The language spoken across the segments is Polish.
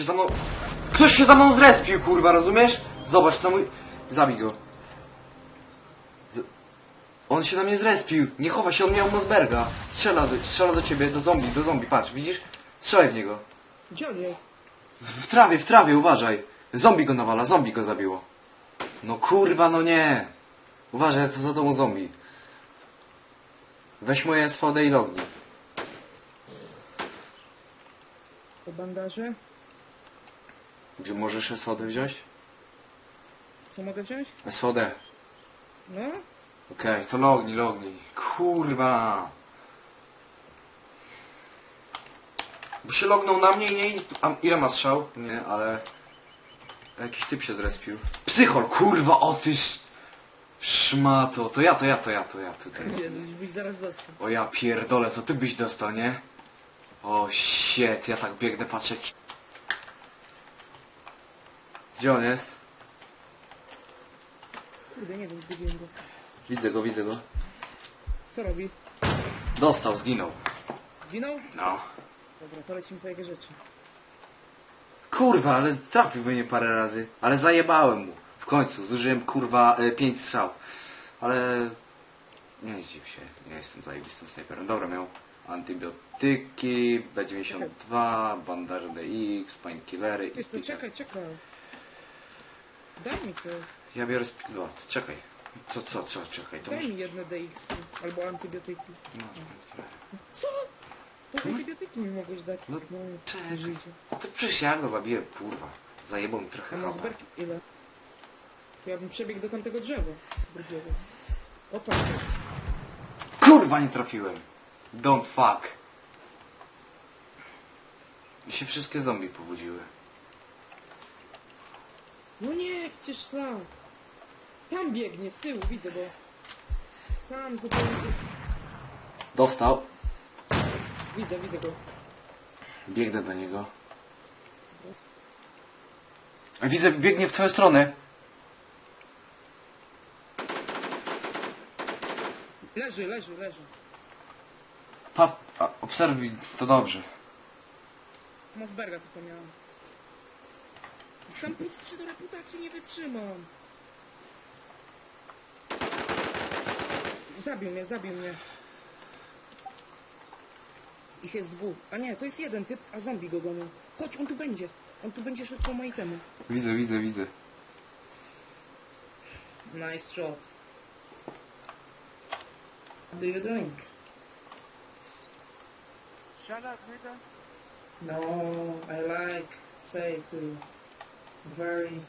Ktoś się za mną... Ktoś się za mną zrespił, kurwa, rozumiesz? Zobacz, na mój... Zabij go. Z... On się na mnie zrespił. Nie chowa się, on miał Mosberga. Strzela do, strzela do ciebie, do zombie, do zombie, patrz, widzisz? Strzelaj w niego. Gdzie on jest? W, w trawie, w trawie, uważaj. Zombie go nawala, zombie go zabiło. No kurwa, no nie. Uważaj, to za tobą zombie. Weź moje SVD i lognij. Po bandaże? Gdzie możesz SVD wziąć? Co mogę wziąć? SVD. No? Okej, to lognij, lognij. Kurwa. Bo się lognął na mnie i nie... A ile ma strzał? Nie, ale... Jakiś typ się zrespił. Psychol, kurwa, o ty... sz- Szmato. To ja, to ja, to ja, to ja. Tutaj. Już byś zaraz dostał. O ja pierdolę, to ty byś dostał, nie? O shit, ja tak biegnę, patrzę. Gdzie on jest? Kurde, nie wiem, zgubiłem go. Widzę go, widzę go. Co robi? Dostał, zginął. Zginął? No. Dobra, to lecimy po jego rzeczy. Kurwa, ale trafił mnie parę razy. Ale zajebałem mu. W końcu zużyłem kurwa e, pięć strzał. Ale nie zdziw się. Nie jestem zajebistym snajperem. Dobra, miał antybiotyki, B92, bandaże DX, painkillery i Wiesz co, czekaj, czekaj. Daj mi coś. Ja biorę speedlot. Czekaj. Co, co, co, czekaj. To Daj muszę... mi jedne DX albo antybiotyki. No. Co? To antybiotyki mi mogłeś dać. No, No, czekaj. życie. To przecież ja go zabiję, kurwa. Zajebał mi A trochę na HP. zberki ile? To ja bym przebiegł do tamtego drzewa. Drugiego. O tak. Kurwa, nie trafiłem. Don't fuck. I się wszystkie zombie pobudziły. No nie, przecież szlak. Tam biegnie, z tyłu, widzę go. Tam zupełnie. Dostał. Widzę, widzę go. Biegnę do niego. Widzę, biegnie w twoją stronę. Leży, leży, leży. Pa, a, obserwuj, to dobrze. Mosberga tylko miałem. Sam plus 3 do reputacji nie wytrzymam. Zabił mnie, zabił mnie. Ich jest dwóch. A nie, to jest jeden typ, a zombie go gonią. Chodź, on tu będzie. On tu będzie szedł po mojej temu. Widzę, widzę, widzę. Nice shot. Do you drink? Shut up, nigga. No, I like say to you. Very.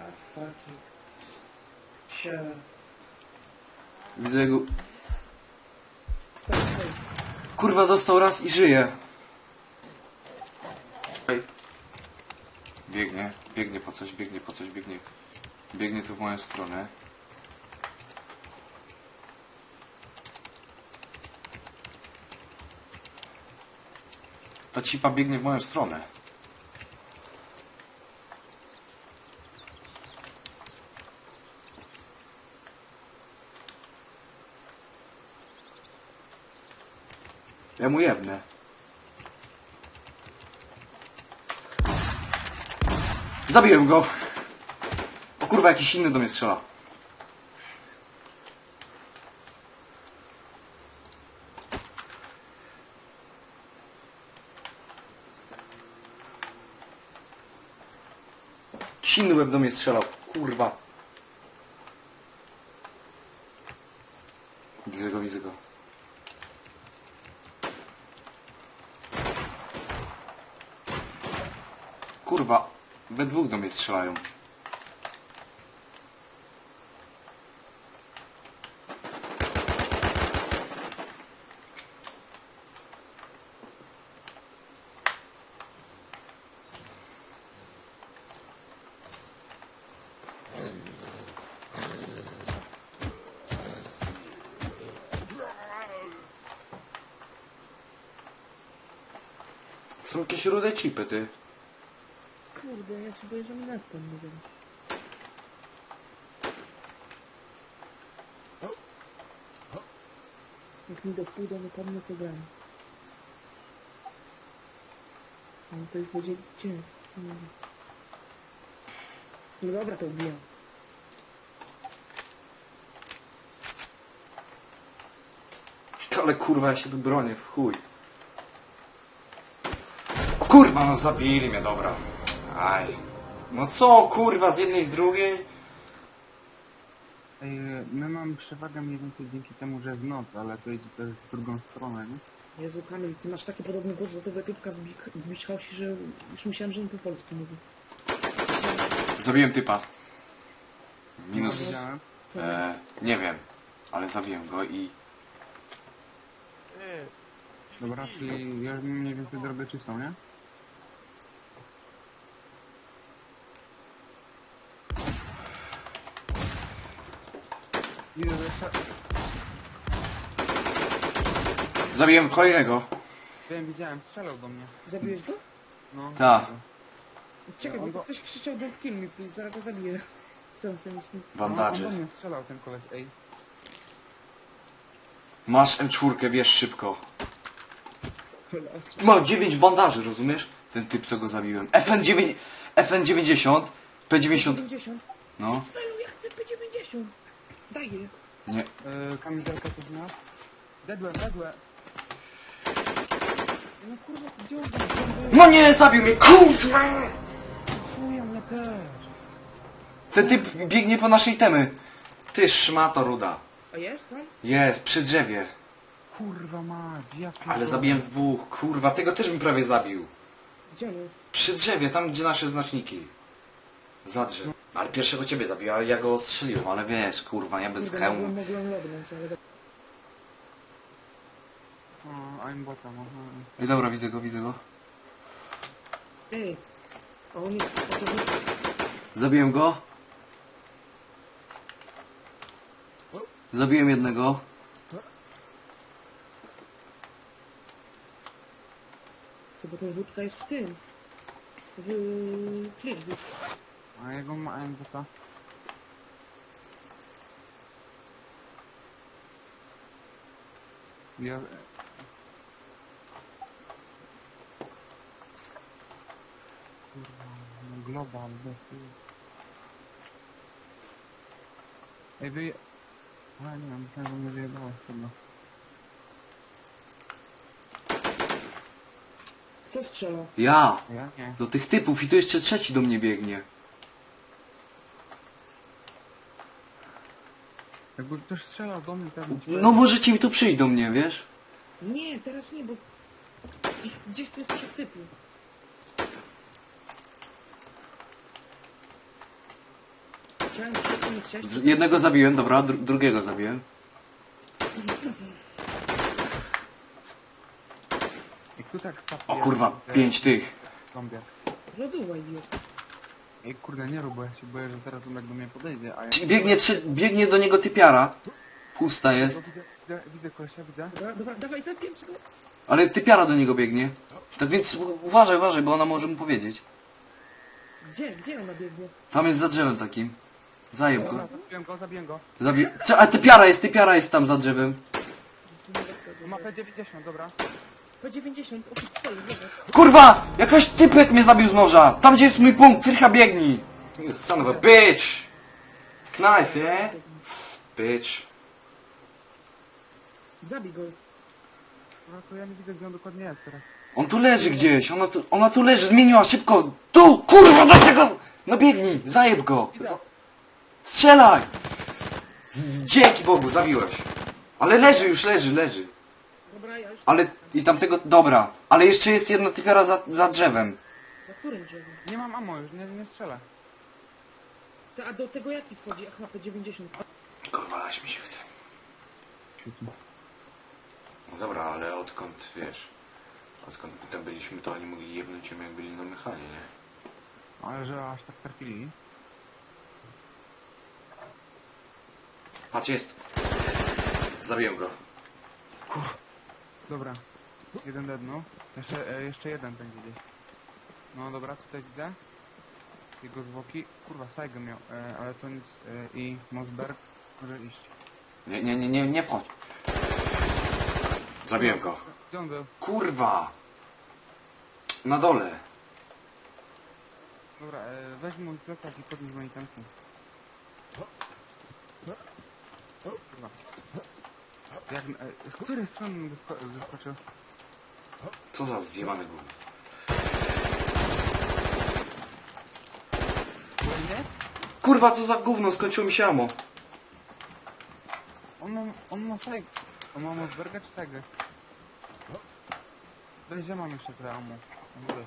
Ah, fuck it. Sure. Widzę stop. Kurwa, dostał raz i żyje. Ej. Biegnie, biegnie po coś, biegnie po coś, biegnie. Biegnie tu w moją stronę. Ta cipa biegnie w moją stronę. Ja mu jebnę. Zabiłem go. O kurwa, jakiś inny do mnie strzela. Jakiś inny łeb do mnie strzelał. Kurwa. Widzę go, widzę go. Kurwa, we dwóch do mnie strzelają. Są jakieś rude chipy, ty. Kurde, ja się boję, że mi nie wiem. Jak mi do wpół do nie padnie, to gram. On to chodzi gdzie? Nie. No dobra, to ubijam. Ale kurwa, ja się tu bronię, w chuj. Kurwa, no zabili mnie, dobra. Aj. No co, kurwa, z jednej, z drugiej? Ej, my mamy przewagę mniej więcej dzięki temu, że w noc, ale to idzie też w drugą stronę, nie? Jezu, Kamil, ty masz taki podobny głos do tego typka w, Big, w Beach House, że już myślałem, że on po polsku mówi. Zabiłem typa. Minus... Co? E, nie wiem, ale zabiłem go i... Dobra, czyli ja mniej więcej drogę czystą, nie? Ile jeszcze? Zabiłem kolejnego. Wiem, widziałem, strzelał do mnie. Zabiłeś go? No. Tak. Czekaj, bo to ktoś krzyczał don't kill me, please, zaraz go zabiję. Co on sobie myśli? On, on do Bandaże. mnie strzelał ten koleś, ej. Masz M4, bierz szybko. Ma 9 bandaży, rozumiesz? Ten typ, co go zabiłem. FN9... FN90... P90... 90. No, ja chcę P90. Daję. nie. Yy, kamizelkę to znasz? Dedłem, dedłem. No kurwa, gdzie on tam był? No nie, zabił mnie, kurwa! Chuja mnie też. Ten typ biegnie po naszej temy. Ty szmato ruda. A jest tam? Jest, przy drzewie. Kurwa mać, ja Ale zabiłem dwóch, kurwa, tego też bym prawie zabił. Gdzie on jest? Przy drzewie, tam gdzie nasze znaczniki. Za drzew. Ale pierwszego ciebie zabił, a ja go strzeliłem, ale wiesz, kurwa, nie bez hełmu. mogłem, mogłem lodnąć, ale... do- O, I'm bota, no. Ej, dobra, widzę go, widzę go. Ej! A on jest... A to... Zabiłem go. Zabiłem jednego. to bo ten wódka jest w tym. W... Clearwood. A jego ma I'm bota. Ja... Kurwa, no global, bez chuj. Ej, wy... A nie, myślałem, że mnie wyjebałeś chyba. Kto strzela? Ja! Ja? Nie. Do tych typów i tu jeszcze trzeci do mnie biegnie. Jakby ktoś strzelał do mnie teraz... No możecie mi tu przyjść do mnie, wiesz? Nie, teraz nie, bo... Ich gdzieś tu jest trzech typów. Chciałem się chciałeś... Z- Jednego zabiłem, dobra, dru drugiego zabiłem. Tu tak O kurwa, pięć tych. Zombie. Lodówaj je. Ej kurde, nie rób, bo ja się boję, że teraz on jak do mnie podejdzie, a ja... Biegnie, trzy, biegnie do niego typiara. Pusta No, jest. widzę, widzę, widzę kolesia, widzę. Dobra, dobra, dawaj, zapiję go. Ale typiara do niego biegnie. Tak więc u- uważaj, uważaj, bo ona może mu powiedzieć. Gdzie? Gdzie ona biegnie? Tam jest za drzewem takim. Zajeb go. Zabiłem go, zabiłem go. Zabi Cze- A typiara jest, typiara jest tam za drzewem. Ma P90, dobra. Po 90, o stole, zobacz. Kurwa! Jakaś typek mnie zabił z noża! Tam gdzie jest mój punkt, Krycha biegnij! Son of a bitch! Knife, yeah? Bitch. Zabij go. Dobra, to ja nie widzę, gdzie on dokładnie jest teraz. On tu leży gdzieś, ona tu, ona tu leży, zmieniła szybko! Tu! Kurwa, dlaczego? No biegnij, zajeb go! Idę. Strzelaj! Z- Dzięki Bogu, zabiłeś. Ale leży już, leży, leży. Dobra, ja już... Ale i tamtego, dobra. Ale jeszcze jest jedna typiara za, za drzewem. Za którym drzewem? Nie mam ammo już, nie, nie strzelę. To, a do tego jaki wchodzi? Po 90. Kurwa, lać mi się chce. No dobra, ale odkąd, wiesz, odkąd tam byliśmy, to oni mogli jebnąć ją jak byli na mechanie, nie? Ale że aż tak trafili. Patrz, jest. Zabiłem go. Dobra. Jeden dedno. Jeszcze, e, jeszcze jeden będzie gdzieś. No dobra, tutaj widzę. Jego zwłoki. Kurwa, Saigon miał, e, ale to nic. E, I Mosberg może iść. Nie, nie, nie, nie, nie wchodź. Zabiłem go. Gdzie on był? Kurwa! Na dole. Dobra, e, weź mój plecak i podnieś moje tamki. Kurwa. Jak, e, z której strony wysko- wyskoczył? Co za zjebane gówno. Kurwa, co za gówno, skończyło mi się amo. On ma, on ma seg. On ma Mosberga czy segę? Weź, ja mam jeszcze ammo. Mówię.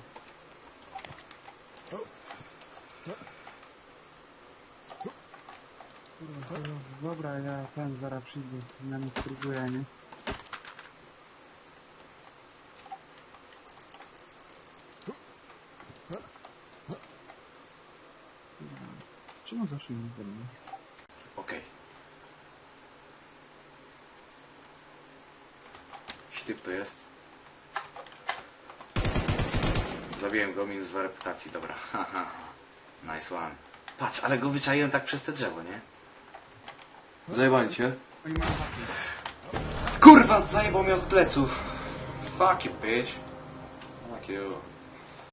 Dobra, ja ten zaraz przyjdę. Ja nie spróbuję, nie? Czemu zawsze nie zrobię? Okej. Jakiś typ to jest. Zabiłem go, minus dwa reputacji, dobra. Nice one. Patrz, ale go wyczaiłem tak przez te drzewo, nie? Zajebali cię? Oni mają haki. Kurwa, zajebał mnie od pleców. Fuck you, bitch. Fuck you.